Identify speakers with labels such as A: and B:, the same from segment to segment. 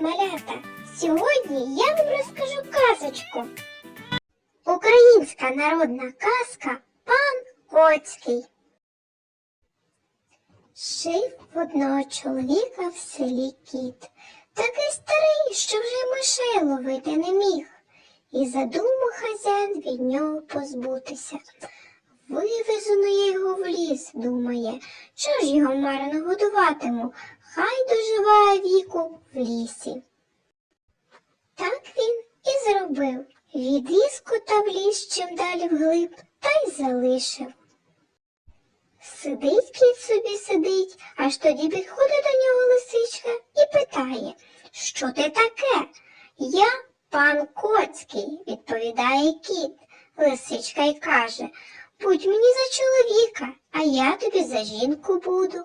A: малята! Сьогодні я вам розкажу казочку. Українська народна казка Пан Коцький. Жив в одного чоловіка в селі кіт, такий старий, що вже мишей ловити не міг, і задумав хазяїн від нього позбутися. Вивезу я його в ліс, думає, що ж його марно годуватиму, хай доживає віку в лісі. Так він і зробив. Відвіз кота в ліс чим далі вглиб, та й залишив. Сидить кіт собі сидить, аж тоді підходить до нього лисичка і питає, що ти таке? Я пан Коцький, відповідає кіт. Лисичка й каже, будь мені за чоловіка, а я тобі за жінку буду.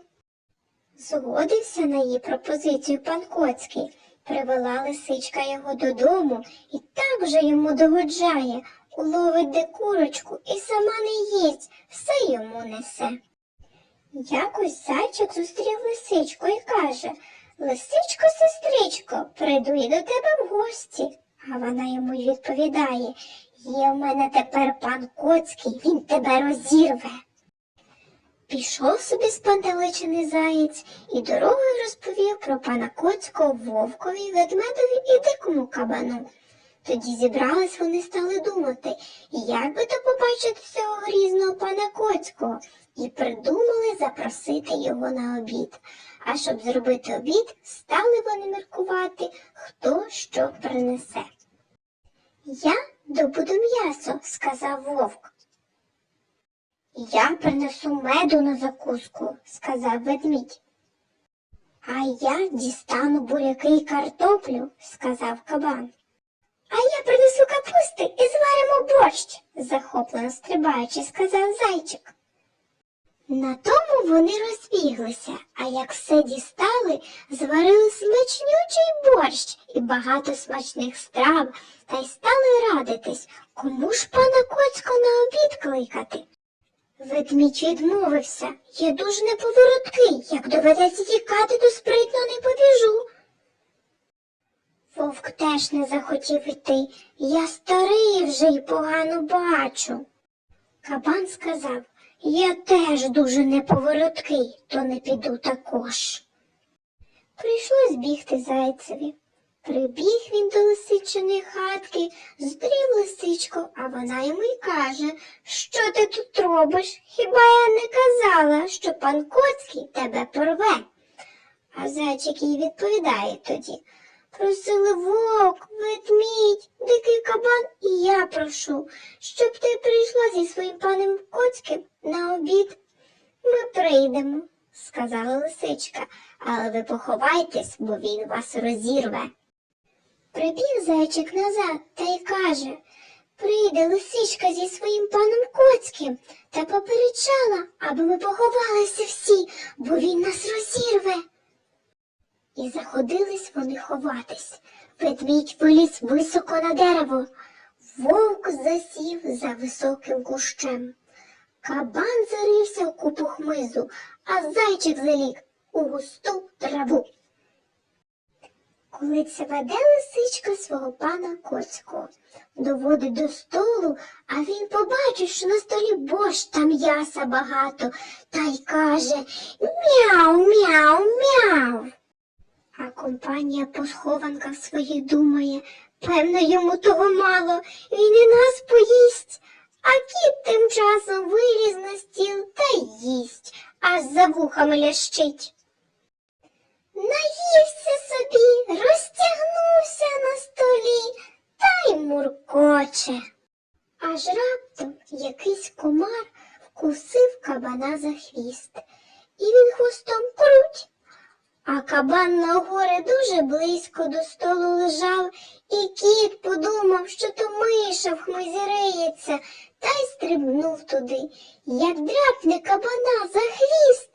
A: Згодився на її пропозицію пан Коцький. Привела лисичка його додому і так же йому догоджає, уловить де курочку і сама не їсть, все йому несе. Якось зайчик зустрів лисичку і каже Лисичко, сестричко, прийду і до тебе в гості. А вона йому відповідає Є в мене тепер пан Коцький, він тебе розірве. Пішов собі спантеличений заєць і дорогою розповів про пана Коцького вовкові, ведмедові і дикому кабану. Тоді зібрались вони стали думати, як би то побачити цього грізного пана Коцького, і придумали запросити його на обід. А щоб зробити обід, стали вони міркувати, хто що принесе. Я добуду м'ясо, сказав вовк. Я принесу меду на закуску, сказав ведмідь. А я дістану буряки й картоплю, сказав кабан. А я принесу капусти і зваримо борщ, захоплено стрибаючи, сказав зайчик. На тому вони розбіглися, а як все дістали, зварили смачнючий борщ і багато смачних страв, та й стали радитись, кому ж пана Коцька на обід кликати. Ведмідь відмовився. Я дуже неповороткий. Як доведеться тікати, то спритно не побіжу. Вовк теж не захотів іти. Я старий вже й погано бачу. Кабан сказав, я теж дуже неповороткий, то не піду також. Прийшлось бігти зайцеві. Прибіг він до лисичиної хатки, зустрів лисичку, а вона йому й каже, що ти тут робиш? Хіба я не казала, що пан Коцький тебе порве? А зайчик їй відповідає тоді. Просили вовк, ведмідь, дикий кабан, і я прошу, щоб ти прийшла зі своїм паном Коцьким на обід. Ми прийдемо, сказала лисичка, але ви поховайтесь, бо він вас розірве. Прибіг зайчик назад та й каже Прийде лисичка зі своїм паном Коцьким та попереджала, аби ми поховалися всі, бо він нас розірве. І заходились вони ховатись. Ведмідь виліз високо на дерево, вовк засів за високим кущем. Кабан зарився в купу хмизу, а зайчик заліг у густу траву. Коли це веде лисичка свого пана Коцького, доводить до столу, а він побачить, що на столі борщ та м'яса багато, та й каже Мяу, мяу, мяу. А компанія по схованках своїх думає, певно, йому того мало, він і нас поїсть. А кіт тим часом виліз на стіл та їсть, аж за вухами лящить. Наївся собі, розтягнувся на столі та й муркоче. Аж раптом якийсь комар вкусив кабана за хвіст, і він хвостом круть. А кабан на горе дуже близько до столу лежав, і кіт подумав, що то миша в хмизі риється, та й стрибнув туди. Як дряпне кабана за хвіст,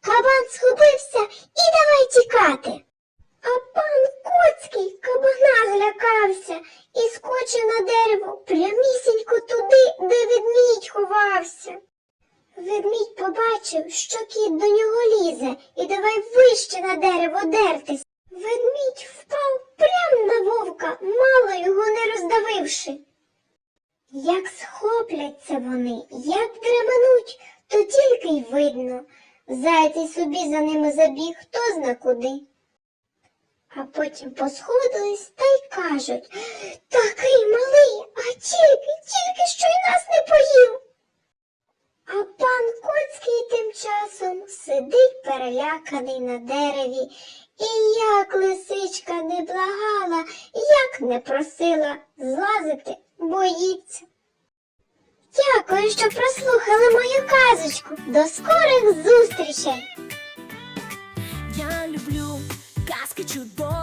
A: кабан схопився боявся. Ведмідь побачив, що кіт до нього лізе і давай вище на дерево дертись. Ведмідь впав прямо на вовка, мало його не роздавивши. Як схопляться вони, як дременуть, то тільки й видно. Зайцей собі за ними забіг хто зна куди. А потім посходились та й кажуть Такий малий, а тільки, тільки що й нас не поїв. А пан Коцький тим часом сидить переляканий на дереві, і як лисичка не благала, як не просила злазити, боїться. Дякую, що прослухали мою казочку. До скорих зустрічей!
B: Я люблю казки чудові.